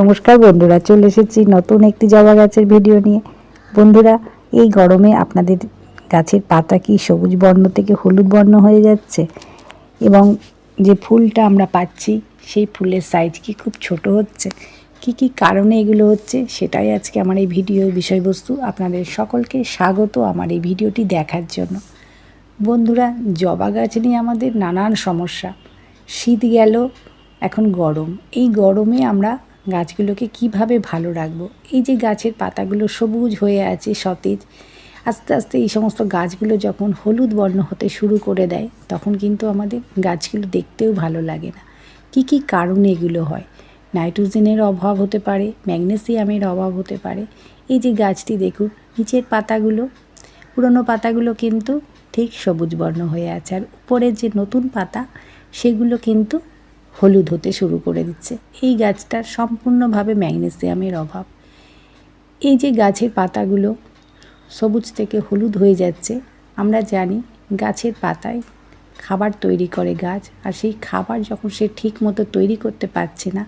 নমস্কার বন্ধুরা, চলে এসেছি নতুন একটি জবা গাছের ভিডিও নিয়ে। বন্ধুরা, এই গরমে আপনাদের গাছের পাতা কি সবুজ বর্ণ থেকে হলুদ বর্ণ হয়ে যাচ্ছে? এবং যে ফুলটা আমরা পাচ্ছি, সেই ফুলের সাইজ কি খুব ছোট হচ্ছে? কি কি কারণে এগুলো হচ্ছে? সেটাই আজকে আমার এই ভিডিওর বিষয়বস্তু। আপনাদের সকলকে স্বাগত আমার এই ভিডিওটি দেখার জন্য। বন্ধুরা, জবা গাছ নিয়ে আমাদের নানান সমস্যা। শীত গেল, এখন গরম। এই গরমে আমরা গাছগুলোকে কীভাবে ভালো রাখব? এই যে গাছের পাতাগুলো সবুজ হয়ে আছে সতেজ, আস্তে আস্তে এই সমস্ত গাছগুলো যখন হলুদ বর্ণ হতে শুরু করে দেয়, তখন কিন্তু আমাদের গাছগুলো দেখতেও ভালো লাগে না। কি কি কারণে এগুলো হয়? নাইট্রোজেনের অভাব হতে পারে, ম্যাগনেসিয়ামের অভাব হতে পারে। এই যে গাছটি দেখুন, নিচের পাতাগুলো, পুরনো পাতাগুলো কিন্তু ঠিক সবুজ বর্ণ হয়ে আছে। আর উপরের যে নতুন পাতা, সেগুলো কিন্তু হলুদ হতে শুরু করে দিচ্ছে। এই গাছটার সম্পূর্ণভাবে ম্যাগনেসিয়ামের অভাব। এই যে গাছের পাতাগুলো সবুজ থেকে হলুদ হয়ে যাচ্ছে, আমরা জানি গাছের পাতায় খাবার তৈরি করে গাছ, আর সেই খাবার যখন সে ঠিক মতো তৈরি করতে পারছে না,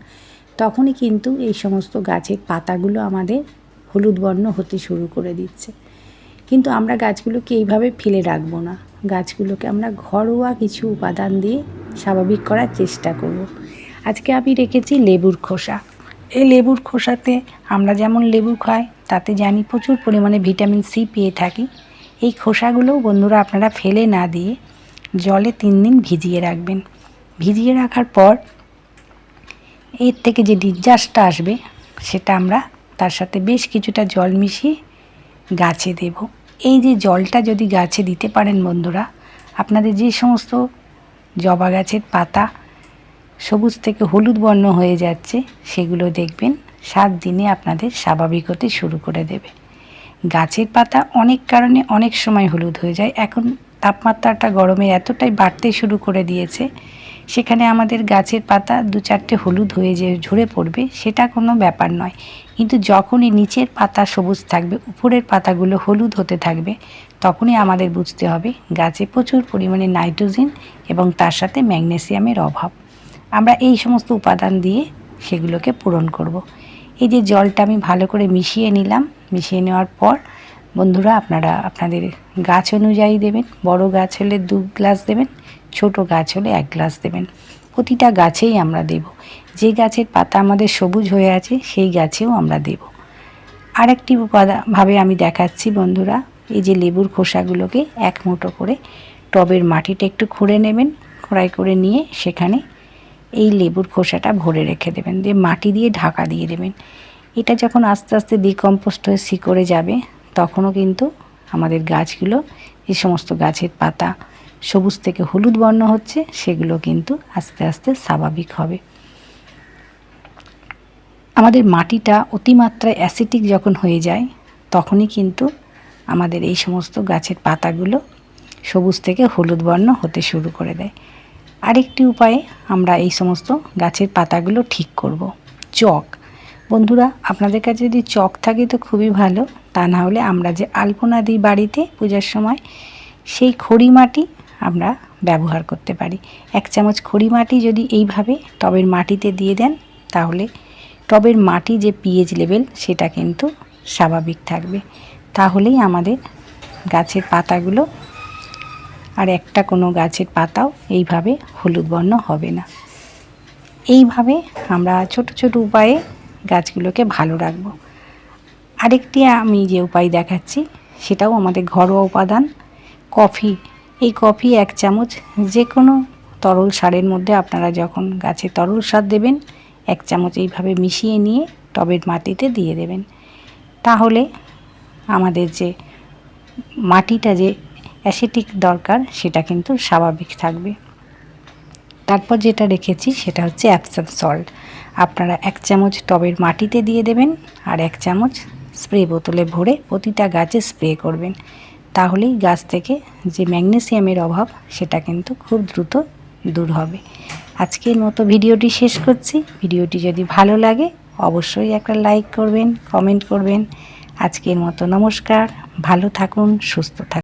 তখনই কিন্তু এই সমস্ত গাছের পাতাগুলো আমাদের হলুদ বর্ণ হতে শুরু করে দিচ্ছে। কিন্তু আমরা গাছগুলোকে এইভাবে ফেলে রাখব না। গাছগুলোকে আমরা ঘরোয়া কিছু উপাদান দিয়ে স্বাভাবিক করার চেষ্টা করব। আজকে আমি রেখেছি লেবুর খোসা। এই লেবুর খোসাতে আমরা যেমন লেবু খাই, তাতে জানি প্রচুর পরিমাণে ভিটামিন সি পেয়ে থাকি। এই খোসাগুলোও বন্ধুরা আপনারা ফেলে না দিয়ে জলে তিন দিন ভিজিয়ে রাখবেন। ভিজিয়ে রাখার পর এর থেকে যে ডিজাসটা আসবে, সেটা আমরা তার সাথে বেশ কিছুটা জল মিশিয়ে গাছে দেব। এই যে জলটা যদি গাছে দিতে পারেন বন্ধুরা, আপনাদের যে সমস্ত জবা গাছের পাতা সবুজ থেকে হলুদ বর্ণ হয়ে যাচ্ছে, সেগুলো দেখবেন সাত দিনে আপনাদের স্বাভাবিক হতে শুরু করে দেবে। গাছের পাতা অনেক কারণে অনেক সময় হলুদ হয়ে যায়, এখন তাপমাত্রাটা গরমে এতটাই বাড়তে শুরু করে দিয়েছে সেখানে আমাদের গাছের পাতা দু চারটে হলুদ হয়ে যে ঝরে পড়বে, সেটা কোনো ব্যাপার নয় কিন্তু যখনই নিচের পাতা সবুজ থাকবে, উপরের পাতাগুলো হলুদ হতে থাকবে, তখনই আমাদের বুঝতে হবে গাছে প্রচুর পরিমাণে নাইট্রোজেন এবং তার সাথে ম্যাগনেসিয়ামের অভাব আমরা এই সমস্ত উপাদান দিয়ে সেগুলোকে পূরণ করব। এই যে জলটা আমি ভালো করে মিশিয়ে নিলাম, মিশিয়ে নেওয়ার পর বন্ধুরা আপনারা, আপনাদের গাছ অনুযায়ী দেবেন, বড় গাছ হলে দু গ্লাস দেবেন ছোট গাছ হলে এক গ্লাস দেবেন। প্রতিটা গাছেই আমরা দেব। যে গাছের পাতা আমাদের সবুজ হয়ে আছে, সেই গাছেও আমরা দেব। আরেকটি ভাবে আমি দেখাচ্ছি বন্ধুরা, এই যে লেবুর খোসাগুলোকে এক মুঠো করে টবের মাটিটা একটু খুঁড়ে নেবেন, খোঁড়াই করে নিয়ে সেখানে এই লেবুর খোসাটা ভরে রেখে দেবেন। দিয়ে মাটি দিয়ে ঢাকা দিয়ে দেবেন। এটা যখন আস্তে আস্তে ডিকম্পোস্ট হয়ে শিকড়ে যাবে, তখনও কিন্তু আমাদের গাছগুলো এই সমস্ত গাছের পাতা সবুজ থেকে হলুদ বর্ণ হচ্ছে, সেগুলো কিন্তু আস্তে আস্তে স্বাভাবিক হবে। আমাদের মাটিটা অতিমাত্রায় অ্যাসিটিক যখন হয়ে যায়, তখনই কিন্তু আমাদের এই সমস্ত গাছের পাতাগুলো সবুজ থেকে হলুদ বর্ণ হতে শুরু করে দেয়। আরেকটি উপায়ে আমরা এই সমস্ত গাছের পাতাগুলো ঠিক করব, চক। বন্ধুরা, আপনাদের কাছে যদি চক থাকে তো খুবই ভালো, তা না হলে আমরা যে আলপনা দিই বাড়িতে পূজার সময়, সেই খড়ি মাটি আমরা ব্যবহার করতে পারি। এক চামচ খড়ি মাটি যদি এইভাবে টবের মাটিতে দিয়ে দেন, তাহলে টবের মাটি যে পিএইচ লেভেল সেটা কিন্তু স্বাভাবিক থাকবে। তাহলেই আমাদের গাছের পাতাগুলো আর একটা কোনো গাছের পাতাও এইভাবে হলুদ বর্ণ হবে না। এইভাবে আমরা ছোট ছোট উপায়ে গাছগুলোকে ভালো রাখব। আরেকটি আমি যে উপায় দেখাচ্ছি, সেটাও আমাদের ঘরোয়া উপাদান, কফি এই কফি এক চামচ যে কোনো তরল সারের মধ্যে আপনারা যখন গাছে তরল সার দেবেন, এক চামচ এইভাবে মিশিয়ে নিয়ে টবের মাটিতে দিয়ে দেবেন। তাহলে আমাদের যে মাটিটা যে অ্যাসিটিক দরকার, সেটা কিন্তু স্বাভাবিক থাকবে। তারপর যেটা রেখেছি, সেটা হচ্ছে অ্যাপসাম সল্ট। আপনারা এক চামচ টবের মাটিতে দিয়ে দেবেন আর এক চামচ স্প্রে বোতলে ভরে প্রতিটা গাছে স্প্রে করবেন। তাহলেই গাছ থেকে যে ম্যাগনেসিয়ামের অভাব, সেটা কিন্তু খুব দ্রুত দূর হবে। আজকের মতো ভিডিওটি শেষ করছি। ভিডিওটি যদি ভালো লাগে, অবশ্যই একটা লাইক করবেন, কমেন্ট করবেন। আজকের মতো নমস্কার। ভালো থাকুন, সুস্থ থাকুন।